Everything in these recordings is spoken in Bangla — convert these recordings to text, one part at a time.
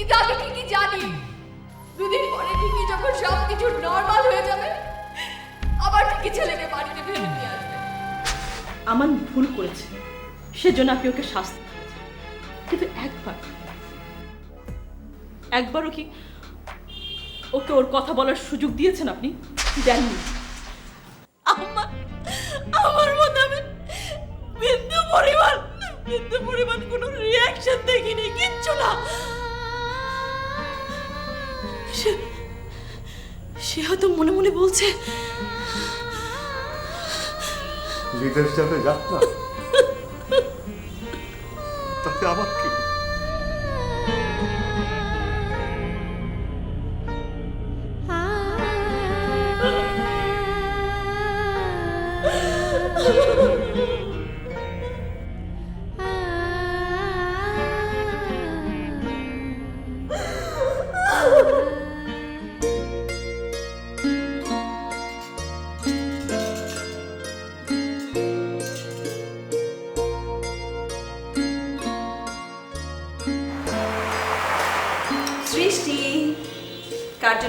কিন্তু আমি ঠিকই জানি? দুদিন পরে ঠিকই যখন সব কিছু নর্মাল হয়ে যাবে আবার ঠিকই ছেলেকে বাড়িতে ফেরত নিয়ে আসবে। আমান ভুল করেছে। সেজন্য আপনি ওকে শাস্তি কিন্তু একবার একবারও কি ওকে ওর কথা বলার সুযোগ দিয়েছেন আপনি? দেননি। আমার আমার মতো আমি বিন্দু পরিমাণ বিন্দু পরিমাণ কোনো রিয়াকশন দেখিনি কিচ্ছু না। সে হয়তো মনে মনে বলছে বিদেশ যাতে যাক না তাতে আমার কি?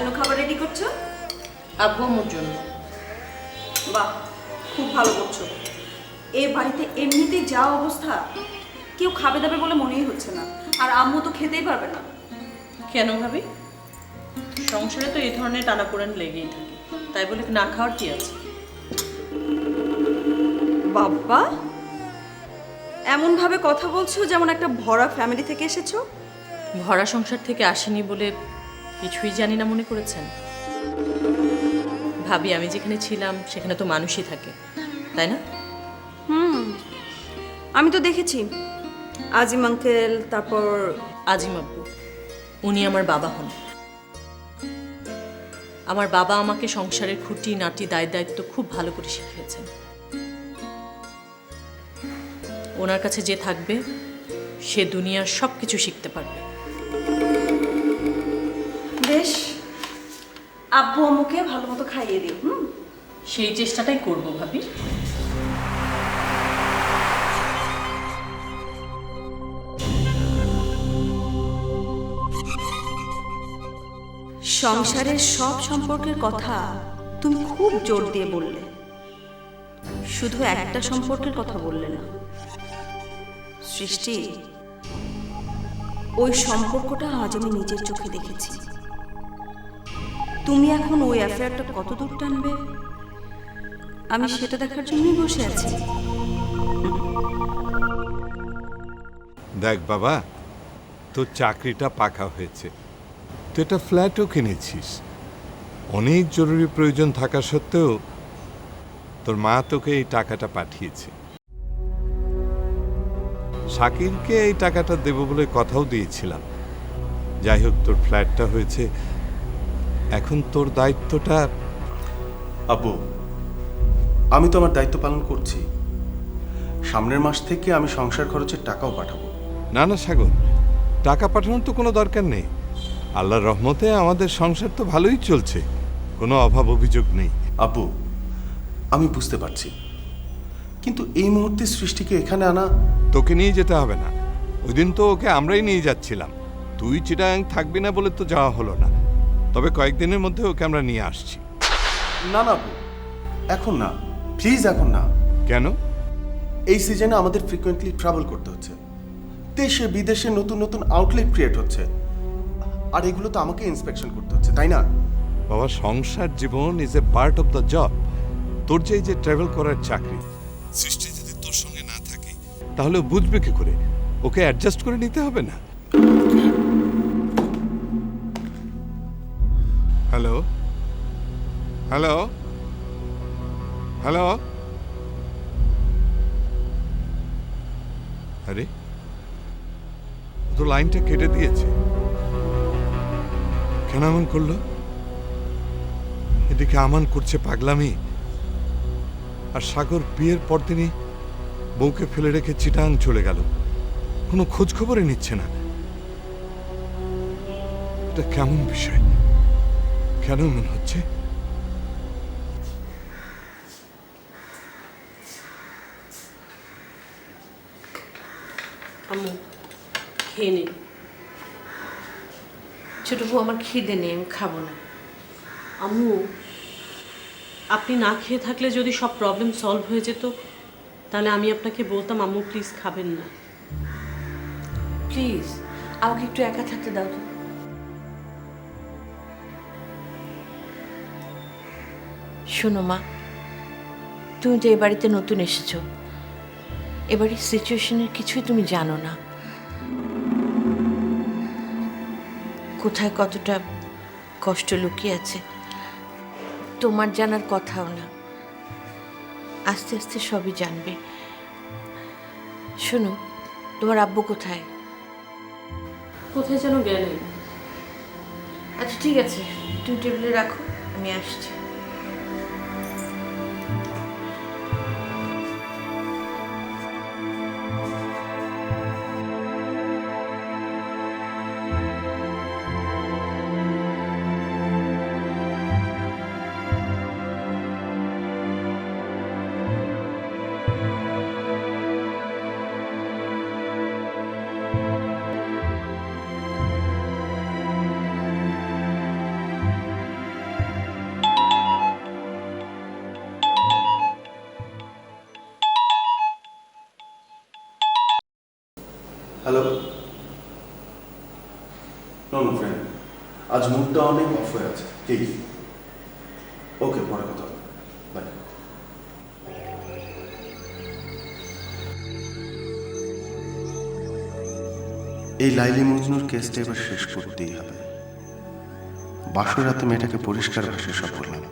জন্য খাবার রেডি করছ? আব্বু আম্মুর জন্য। বাহ খুব ভালো করছ। এ বাড়িতে এমনিতেই যা অবস্থা কেউ খাবে দাবে বলে মনেই হচ্ছে না। আর আম্মু তো খেতেই পারবে না। কেন ভাবি? সংসারে তো এই ধরনের টানাপোড়েন লেগেই থাকে। তাই বলে না খাওয়ার কি আছে? বাবা এমন ভাবে কথা বলছো যেমন একটা ভরা ফ্যামিলি থেকে এসেছ। ভরা সংসার থেকে আসেনি বলে কিছুই জানি না মনে করেছেন। ভাবি আমি যেখানে ছিলাম সেখানে তো মানুষই থাকে। তাই না? হুম আমি তো দেখেছি। আজিম আঙ্কেল তারপর আজিম আব্বু উনি আমার বাবা হন। আমার বাবা আমাকে সংসারের খুঁটি নাটি দায় দায়িত্ব খুব ভালো করে শিখিয়েছেন। ওনার কাছে যে থাকবে সে দুনিয়ার সব কিছু শিখতে পারবে। বেশ। আব্বু আম্মুকে ভালো মতো খাইয়ে দিও হুম? সেই চেষ্টাটাই করব ভাবি। সংসারের সব সম্পর্কের কথা তুমি খুব জোর দিয়ে বললে। শুধু একটা সম্পর্কের কথা বললে না। সৃষ্টি ওই সম্পর্কটা আজ আমি নিজের চোখে দেখেছি। তুমি এখন ওই অ্যাফেয়ারটা কত দূর টানবে? আমি সেটা দেখার জন্যই বসে আছি। দেখ বাবা, তোর চাকরিটা পাকা হয়েছে। তুই একটা ফ্ল্যাটও কিনেছিস। অনেক জরুরি প্রয়োজন থাকা সত্ত্বেও তোর মা তোকে এই টাকাটা পাঠিয়েছে। শাকিরকে এই টাকাটা দেব বলে কথাও দিয়েছিলাম। যাই হোক, তোর ফ্ল্যাটটা হয়েছে এখন তোর দায়িত্বটা? আব্বু আমি তো আমার দায়িত্ব পালন করছি। সামনের মাস থেকে আমি সংসার খরচের টাকাও পাঠাবো। না না সাগর টাকা পাঠানোর তো কোনো দরকার নেই। আল্লাহর রহমতে আমাদের সংসার তো ভালোই চলছে কোনো অভাব অভিযোগ নেই। আব্বু আমি বুঝতে পারছি। কিন্তু এই মুহূর্তে সৃষ্টিকে এখানে আনা তোকে নিয়ে যেতে হবে না। ওই দিন তো ওকে আমরাই নিয়ে যাচ্ছিলাম। তুই চিটাং থাকবি না বলে তো যাওয়া হলো না। তবে কয়েকদিনের মধ্যে ওকে আমরা নিয়ে আসছি। না না এখন না প্লিজ এখন না। কেন? এই সিজনে আমাদের ফ্রিকোয়েন্টলি ট্রাভেল করতে হচ্ছে। দেশে বিদেশে নতুন নতুন আউটলেট ক্রিয়েট হচ্ছে। আর এগুলো তো আমাকে ইন্সপেকশন করতে হচ্ছে তাই না? বাবা সংসার জীবন is a part of the job তোর যে এই যে ট্রাভেল করার চাকরি সৃষ্টি যদি তোর সঙ্গে না থাকে তাহলে বুঝবে কি করে? ওকে অ্যাডজাস্ট করে নিতে হবে না? হ্যালো হ্যালো আরে, তো লাইনটা কেটে দিয়েছে। কেন এমন করল? এদিকে আমান করছে পাগলামি। আর সাগর বিয়ের পর তিনি বউকে ফেলে রেখে চিটাং চলে গেল। কোনো খোঁজ খবরই নিচ্ছে না। এটা কেমন বিষয়? কেন মনে হচ্ছে আম্মু খেয়ে নিন ছোট বউ আমার খিদে নেই আমি খাব না। আম্মু আপনি না খেয়ে থাকলে যদি সব প্রবলেম সলভ হয়ে যেত তাহলে আমি আপনাকে বলতাম আম্মু প্লিজ খাবেন না। প্লিজ আমাকে একটু একা থাকতে দাও তো। শোনো মা তুমি এ বাড়িতে নতুন এসেছ। এবারের সিচুয়েশনের কিছুই তুমি জানো না। কোথায় কতটা কষ্ট লুকিয়ে আছে তোমার জানার কথাও না। আস্তে আস্তে সবই জানবে। শোনো তোমার আব্বু কোথায়? কোথায় যেন গেলেন। আচ্ছা ঠিক আছে। তুমি টেবিলে রাখো আমি আসছি। আজ মুডটা অনেক অফ হয়ে আছে। প্লিজ ওকে পরে কথা এই লাইলি মজনুর কেসটা এবার শেষ করতেই হবে। বাসর রাতে মেয়েটাকে পরিষ্কার ভাষায় সব বললাম।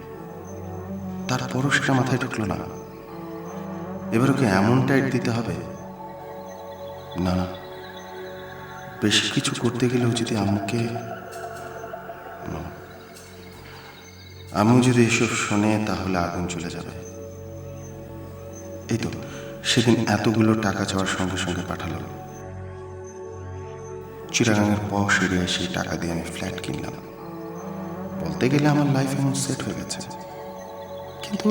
তারপরও সেটা মাথায় ঢুকলো না। এবার ওকে এমন টাইট দিতে হবে? না। বেশি কিছু করতে গেলেও যদি আম্মুকে না। আম্মু যদি এসব শোনে, তাহলে আগুন চলে যাবে। এই তো সেদিন এতগুলো টাকা চাওয়ার সঙ্গে সঙ্গে পাঠালো। চিরাগাঙের পশ এরিয়ায় সেই টাকা দিয়ে আমি ফ্ল্যাট কিনলাম। বলতে গেলে আমার লাইফ এমন সেট হয়ে গেছে। কিন্তু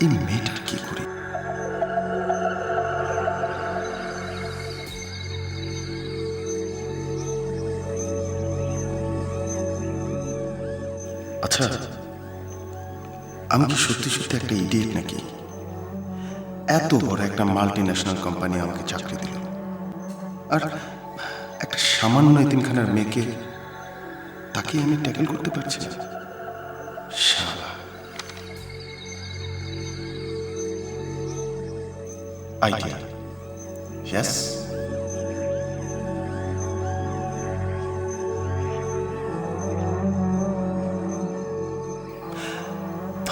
এই মেয়েটার কি করি? আচ্ছা আমি কি সত্যি সত্যি একটা ইডিয়েট নাকি? এত বড় একটা মাল্টি ন্যাশনাল কোম্পানি আমাকে চাকরি দিল। আর একটা সামান্য এতিমখানার মেয়েকে তাকে আমি ট্যাকেল করতে পারছি না। আইডিয়া।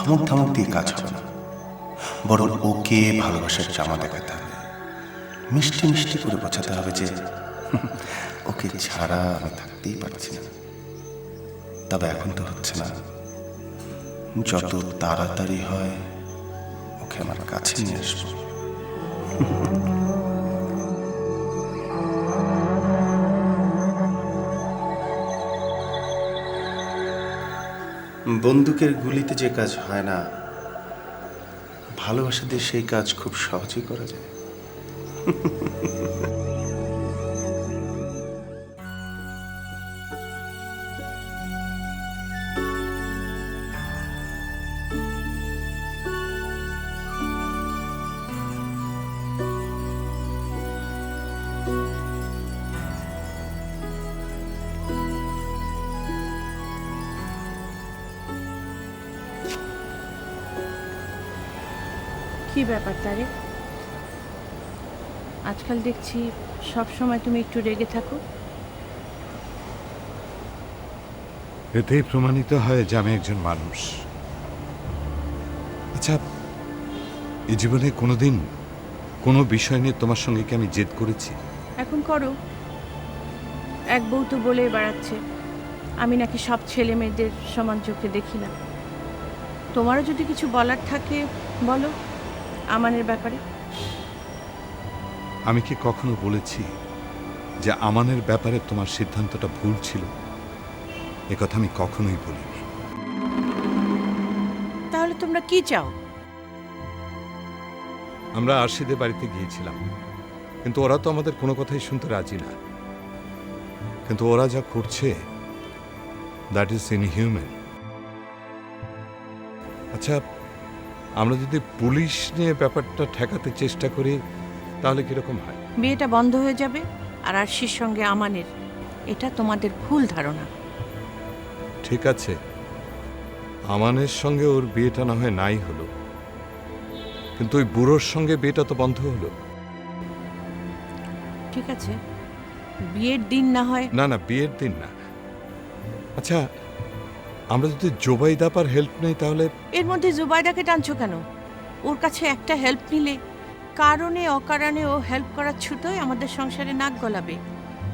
ধমক ধমক দিয়ে কাজ হবে না বরং ওকে ভালোবাসার জামা দেখাতে হবে মিষ্টি মিষ্টি করে বোঝাতে হবে যে ওকে ছাড়া আমি থাকতেই পারছি না তবে এখন তো হচ্ছে না যত তাড়াতাড়ি হয় ওকে আমার কাছে নিয়ে আসব বন্দুকের গুলিতে যে কাজ হয় না ভালোবাসা দিয়ে সেই কাজ খুব সহজেই করা যায়। কি ব্যাপার তারে আজকাল দেখছি সব সময় তুমি একটু রেগে থাকো। এতেই প্রমাণিত হয় যে আমি একজন মানুষ। আচ্ছা এই জীবনে কোনোদিন কোনো বিষয় নিয়ে তোমার সঙ্গে কি আমি জেদ করেছি? এখন করো। এক বউ তো বলেই বেড়াচ্ছে আমি নাকি সব ছেলে মেয়েদের সমান চোখে দেখি না। তোমারও যদি কিছু বলার থাকে বলো। আমানের ব্যাপারে? আমি কি কখনো বলেছি যে আমানের ব্যাপারে তোমার সিদ্ধান্তটা ভুল ছিল? কথা আমি কখনোই বলিনি। তাহলে তোমরা কি চাও? আমরা আরশিদের বাড়িতে গিয়েছিলাম। কিন্তু ওরা তো আমাদের কোনো কথাই শুনতে রাজি না। কিন্তু ওরা যা করছে দ্যাট ইজ ইনহিউম্যান আচ্ছা আমরা যদি পুলিশ নিয়ে ব্যাপারটা ঠেকাতে চেষ্টা করি তাহলে কীরকম হয়? বিয়েটা বন্ধ হয়ে যাবে আর আরশির সঙ্গে আমানের। এটা তোমাদের ভুল ধারণা। ঠিক আছে। আমানের সঙ্গে ওর বিয়েটা না হয় নাই হলো। কিন্তু ওই বুড়োর সঙ্গে বিয়েটা তো বন্ধ হলো। ঠিক আছে। বিয়ের দিন না হয় না না বিয়ের দিন না। আচ্ছা আমরা যদি জোবাইদাপার হেল্প নেই তাহলে এর মধ্যে জুবাইদাকে টানছো কেন? ওর কাছে একটা হেল্প নিলে কারণে অকারণে ও হেল্প করার ছুতোয় আমাদের সংসারে নাক গলাবে।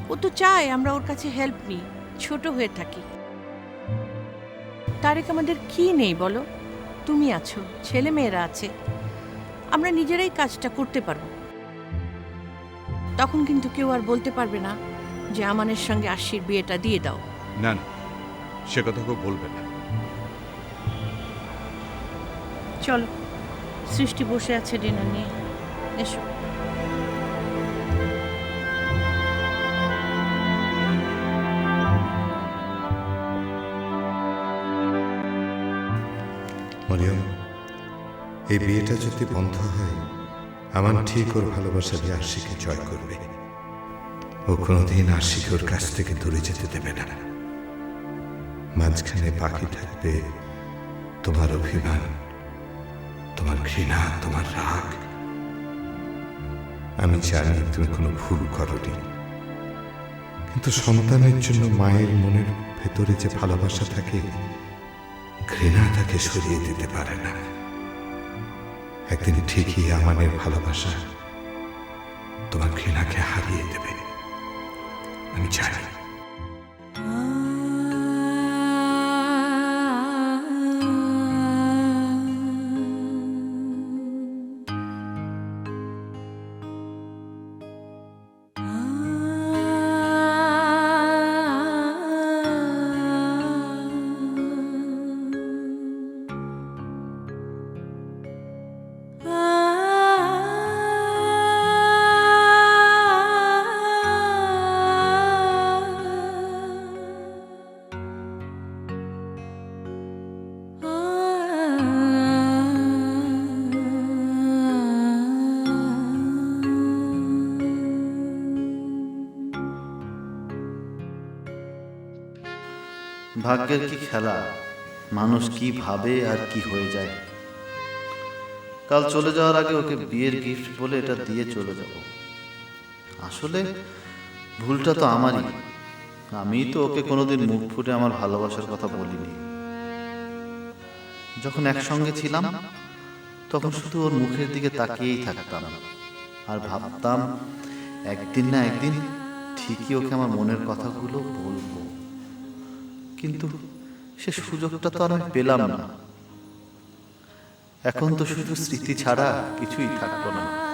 ও তো চায় আমরা ওর কাছে হেল্প নিই ছোট হয়ে থাকি। তারেক আমাদের কি নেই বলো? তুমি আছো ছেলে মেয়েরা আছে। আমরা নিজেরাই কাজটা করতে পারব। তখন কিন্তু কেউ আর বলতে পারবে না যে আমানের সঙ্গে আশির বিয়েটা দিয়ে দাও। না না। সে কথা কেউ বলবে না। চলো সৃষ্টি বসে আছে ডিনার নিয়ে। এসো। মরিয়ম এই বিয়েটা যদি বন্ধ হয় আমার ঠিক ওর ভালোবাসা দিয়ে আশিকে জয় করবে। ও কোনোদিন আশিকে ওর কাছ থেকে দূরে যেতে দেবে না। মাঝখানে বাকি থাকবে তোমার অভিমান, তোমার ঘৃণা, তোমার রাগ। আমি জানি তুমি কোনো ভুল করনি, কিন্তু সন্তানের জন্য মায়ের মনের ভেতরে যে ভালোবাসা থাকে, ঘৃণা তাকে সরিয়ে দিতে পারে না। একদিন ঠিকই আমানের ভালোবাসা তোমার ঘৃণাকে হারিয়ে দেবে, আমি জানি। ভাগ্যের কি খেলা? মানুষ কি ভাবে আর কি হয়ে যায়? কাল চলে যাওয়ার আগে ওকে বিয়ের গিফট বলে এটা দিয়ে চলে যাব। আসলে ভুলটা তো আমারই। আমি তো ওকে কোনোদিন মুখ ফুটে আমার ভালোবাসার কথা বলিনি। যখন একসঙ্গে ছিলাম, তখন শুধু ওর মুখের দিকে তাকিয়েই থাকতাম। আর ভাবতাম, একদিন না একদিন ঠিকই ওকে আমার মনের কথাগুলো বলব। কিন্তু সে সুযোগটা তো আর আমি পেলাম না। এখন তো শুধু স্মৃতি ছাড়া কিছুই থাকতো না।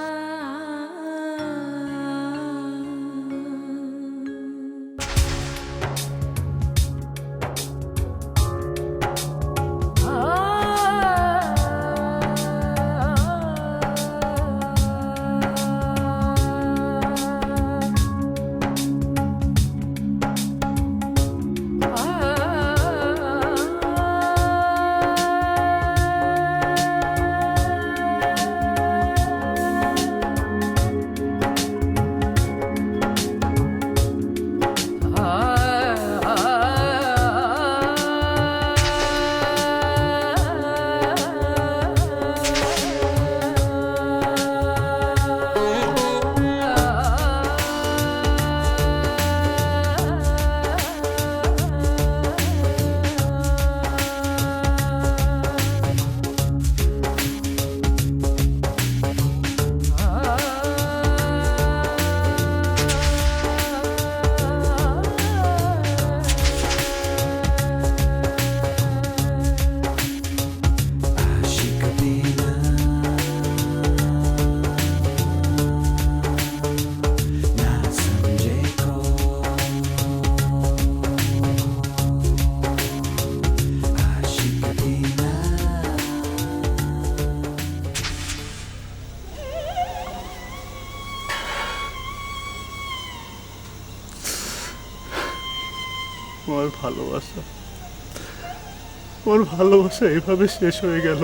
আমার ভালোবাসা এভাবে শেষ হয়ে গেল।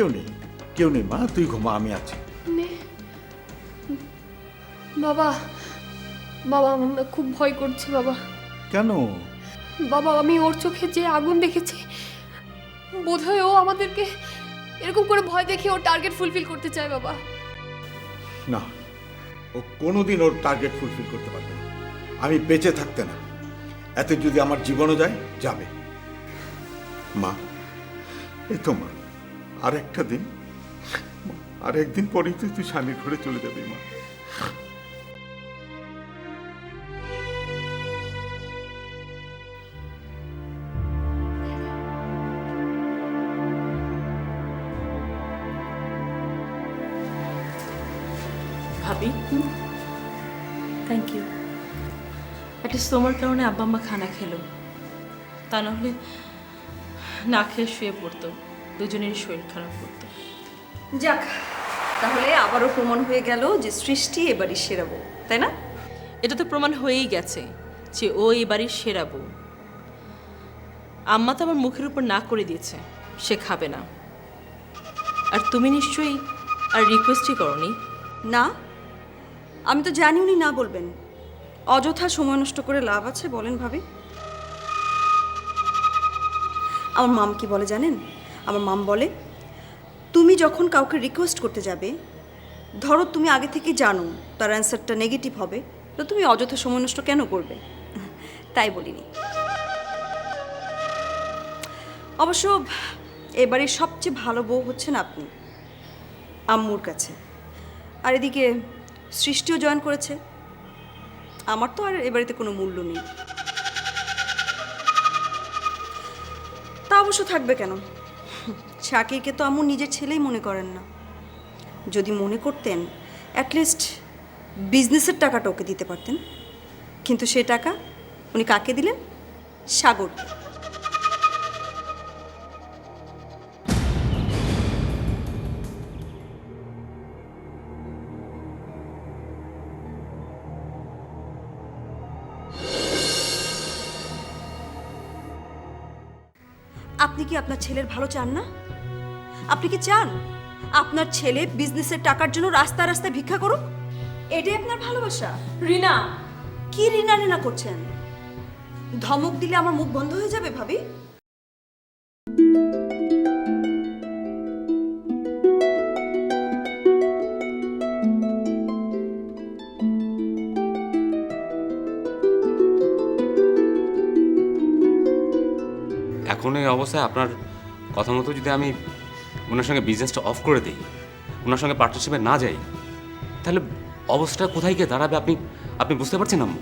কেউ নেই কেউ নেই মা তুই ঘুমা আমি আছি। নে। বাবা বাবা আমার না খুব ভয় করছে বাবা। কেন? বাবা আমি ওর চোখে যে আগুন দেখেছি বোধহয় ও আমাদেরকে এরকম করে ভয় দেখিয়ে ওর টার্গেট ফুলফিল করতে চায় বাবা। না ও কোনোদিন ওর টার্গেট ফুলফিল করতে পারবে না। আমি বেঁচে থাকতে না। এতে যদি আমার জীবনও যায় যাবে। মা এই তো মা। আর একটা দিন আর একদিন পরেই তুই তুই স্বামীর ঘরে চলে যাবি মা। ভাবি? থ্যাংক ইউ অ্যাটলিস্ট তোমার কারণে আব্বা আম্মা খানা খেলো। তা নাহলে না খেয়ে শুয়ে পড়তো। দুজনেরই শরীর খারাপ করতো। যাক তাহলে আবারও প্রমাণ হয়ে গেল যে সৃষ্টি এবারই সেরা বউ তাই না? এটা তো প্রমাণ হয়েই গেছে যে ও বাড়ির সেরা বউ আম্মা তো আমার মুখের উপর না করে দিয়েছে সে খাবে না। আর তুমি নিশ্চয়ই আর রিকোয়েস্টই করনি? না আমি তো জানি উনি না বলবেন। অযথা সময় নষ্ট করে লাভ আছে বলেন ভাবি। আমার মাম কি বলে জানেন? আমার মাম বলে, তুমি যখন কাউকে রিকোয়েস্ট করতে যাবে, ধরো তুমি আগে থেকে জানো তার অ্যান্সারটা নেগেটিভ হবে, তো তুমি অযথা সময় নষ্ট কেন করবে? তাই বলিনি। অবশ্য এবারে সবচেয়ে ভালো বউ হচ্ছেন আপনি, আম্মুর কাছে। আর এদিকে সৃষ্টিও জয়েন করেছে। আমার তো আর এ বাড়িতে কোনো মূল্য নেই। তা অবশ্য থাকবে কেন? শাকিরকে তো আমু নিজের ছেলেই মনে করেন না। যদি মনে করতেন অ্যাটলিস্ট বিজনেসের টাকাটা ওকে দিতে পারতেন। কিন্তু সে টাকা উনি কাকে দিলেন? সাগর আপনি কি আপনার ছেলের ভালো চান না? আপনি কি চান আপনার ছেলে বিজনেসের টাকার জন্য রাস্তা রাস্তায় ভিক্ষা করুক? এটাই আপনার ভালোবাসা। রিনা। কি রিনা রিনা করছেন? ধমক দিলে আমার মুখ বন্ধ হয়ে যাবে ভাবি। অবস্থায় আপনার কথা মতো যদি আমি ওনার সঙ্গে বিজনেসটা অফ করে দিই, ওনার সঙ্গে পার্টনারশিপে না যাই, তাহলে অবস্থাটা কোথায় গিয়ে দাঁড়াবে আপনি আপনি বুঝতে পারছেন আম্মু?